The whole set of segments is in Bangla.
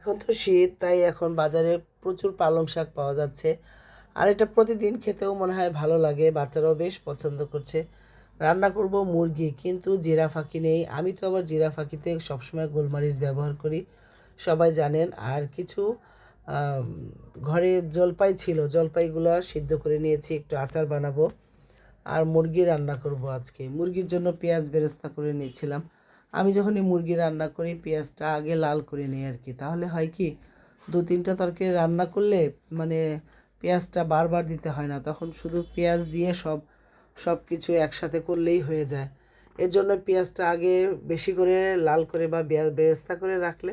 এখন তো শীত, তাই এখন বাজারে প্রচুর পালং শাক পাওয়া যাচ্ছে। আর এটা প্রতিদিন খেতেও মনে হয় ভালো লাগে, বাচ্চারাও বেশ পছন্দ করছে। রান্না করব মুরগি, কিন্তু জিরা ফাঁকি নেই। আমি তো আবার জিরা ফাঁকিতে সবসময় গোলমরিচ ব্যবহার করি, সবাই জানেন। আর কিছু ঘরে জলপাই ছিল, জলপাইগুলো সিদ্ধ করে নিয়েছি, একটু আচার বানাবো। আর মুরগি রান্না করব আজকে। মুরগির জন্য পেঁয়াজ বেরেস্তা করে নিয়েছিলাম। আমি যখনই মুরগি রান্না করি, পেঁয়াজটা আগে লাল করে নিই আর কি তাহলে হয় কি দু তিনটা তরকারি রান্না করলে মানে পেঁয়াজটা বারবার দিতে হয় না। তখন শুধু পেঁয়াজ দিয়ে সব সব কিছু একসাথে করলেই হয়ে যায়। এর জন্য পেঁয়াজটা আগে বেশি করে লাল করে বা বেরেস্তা করে রাখলে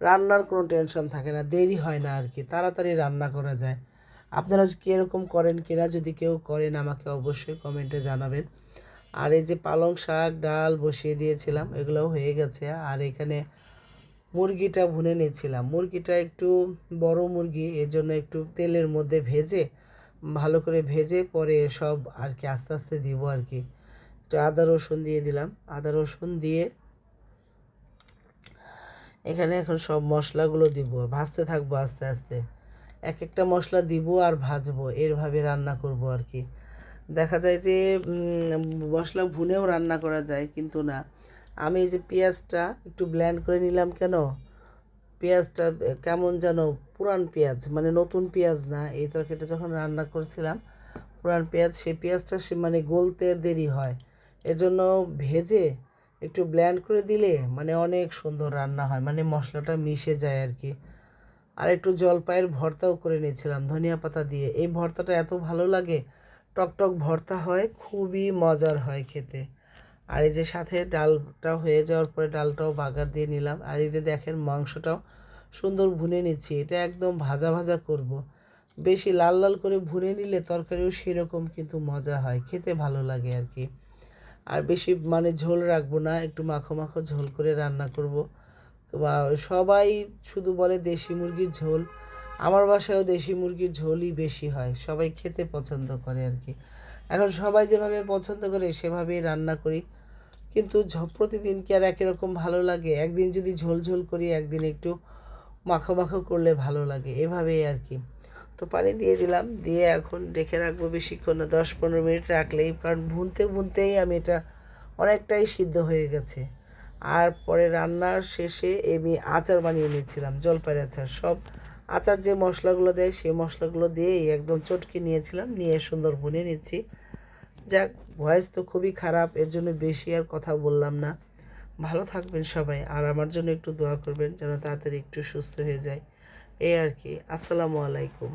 রান্নার কোনো টেনশন থাকে না, দেরি হয় না আর কি তাড়াতাড়ি রান্না করা যায়। আপনারা কীরকম করেন কিনা যদি কেউ করেন, আমাকে অবশ্যই কমেন্টে জানাবেন। আর এই যে পালং শাক, ডাল বসিয়ে দিয়েছিলাম, এগুলোও হয়ে গেছে। আর এখানে মুরগিটা ভুনে নিয়েছিলাম। মুরগিটা একটু বড় মুরগি, এর জন্য একটু তেলের মধ্যে ভেজে, ভালো করে ভেজে পরে সব আর কি আস্তে আস্তে দিব আর কি। একটু আদা, রসুন দিয়ে দিলাম। আদা, রসুন দিয়ে এখানে এখন সব মশলাগুলো দিব। ভাজতে থাকব আস্তে আস্তে। এক একটা মশলা দিব আর ভাজবো। এরভাবে রান্না করব আর কি। দেখা যায় যে মশলা ভুনেও রান্না করা যায়, কিন্তু না। আমি এই যে পেঁয়াজটা একটু ব্ল্যান্ড করে নিলাম কেন? পেঁয়াজটা কেমন যেন পুরান পেঁয়াজ মানে নতুন পেঁয়াজ না। এই তরকারিটা যখন রান্না করছিলাম, পুরান পেঁয়াজ, সেই পেঁয়াজটা সে মানে গলতে দেরি হয়। এর জন্য ভেজে একটু ব্ল্যান্ড করে দিলে মানে অনেক সুন্দর রান্না হয় মানে মশলাটা মিশে যায় আর কি। আর একটু জলপাইয়ের ভর্তাও করে নিয়েছিলাম, ধনিয়া পাতা দিয়ে। এই ভর্তাটা এত ভালো লাগে টকটক ভর্তা হয়, খুবই মজার হয় খেতে। আর এই যে সাথে ডালটা হয়ে যাওয়ার পরে ডালটাও বাগার দিয়ে নিলাম। আর এই যে দেখেন মাংসটাও সুন্দর ভুনে নিচ্ছি, এটা একদম ভাজা ভাজা করব। বেশি লাল লাল করে ভুনে নিলে তরকারিও সেরকম কিন্তু মজা হয়, খেতে ভালো লাগে আর কি। আর বেশি মানে ঝোল রাখব না, একটু মাখো মাখো ঝোল করে রান্না করব। সবাই শুধু বলে দেশি মুরগির ঝোল আমার বাসায়ও দেশি মুরগির ঝোলই বেশি হয়, সবাই খেতে পছন্দ করে আর কি। এখন সবাই যেভাবে পছন্দ করে সেভাবেই রান্না করি। কিন্তু প্রতিদিন কি আর একই রকম ভালো লাগে? একদিন যদি ঝোল ঝোল করি, একদিন একটু মাখো মাখো করলে ভালো লাগে, এভাবেই আর কি। তো পানি দিয়ে দিলাম, দিয়ে এখন রেখে রাখব বেশিক্ষণ না দশ পনেরো মিনিট রাখলেই, কারণ ভুনতে ভুনতেই আমি এটা অনেকটাই সিদ্ধ হয়ে গেছে। আর পরে রান্নার শেষে আমি আচার বানিয়ে নিয়েছিলাম জলপাইয়ের আচার, সব আচার যে মশলাগুলো দেয়, সেই মশলাগুলো দিয়েই একদম চটকে নিয়েছিলাম। নিয়ে সুন্দর বুনে নিচ্ছি। যাক, ভয়েস তো খুবই খারাপ, এর জন্য বেশি আর কথা বললাম না। ভালো থাকবেন সবাই, আর আমার জন্য একটু দোয়া করবেন যেন তাড়াতাড়ি একটু সুস্থ হয়ে যায়। এই আর কি। আসসালামু আলাইকুম।